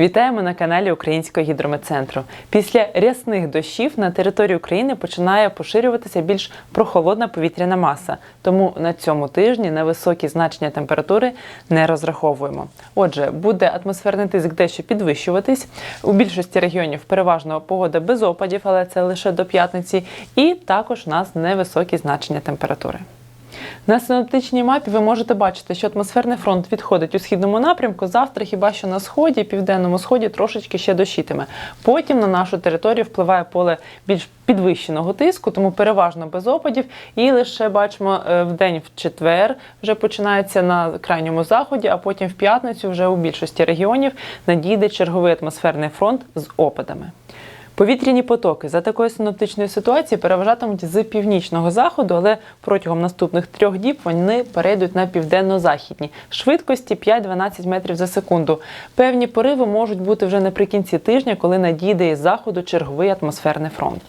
Вітаємо на каналі Українського гідрометцентру. Після рясних дощів на території України починає поширюватися більш прохолодна повітряна маса, тому на цьому тижні на високі значення температури не розраховуємо. Отже, буде атмосферний тиск дещо підвищуватись. У більшості регіонів переважно погода без опадів, але це лише до п'ятниці, і також у нас невисокі значення температури. На синоптичній мапі ви можете бачити, що атмосферний фронт відходить у східному напрямку. Завтра хіба що на сході, південному сході трошечки ще дощитиме. Потім на нашу територію впливає поле більш підвищеного тиску, тому переважно без опадів. І лише бачимо е, в день в четвер вже починається на крайньому заході, а потім в п'ятницю вже у більшості регіонів надійде черговий атмосферний фронт з опадами. Повітряні потоки за такої синоптичної ситуації переважатимуть з північного заходу, але протягом наступних трьох діб вони перейдуть на південно-західні швидкості 5-12 метрів за секунду. Певні пориви можуть бути вже наприкінці тижня, коли надійде із заходу черговий атмосферний фронт.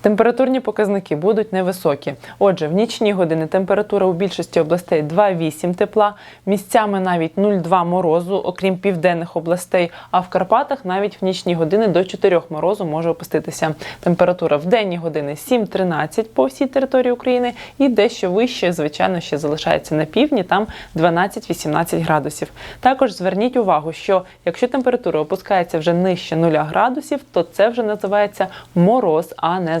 Температурні показники будуть невисокі. Отже, в нічні години температура у більшості областей 2,8 тепла, місцями навіть 0,2 морозу, окрім південних областей. А в Карпатах навіть в нічні години до 4 морозу може опуститися. Температура в денні години 7-13 по всій території України і дещо вище, звичайно, ще залишається на півдні, там 12-18 градусів. Також зверніть увагу, що якщо температура опускається вже нижче 0 градусів, то це вже називається мороз, а не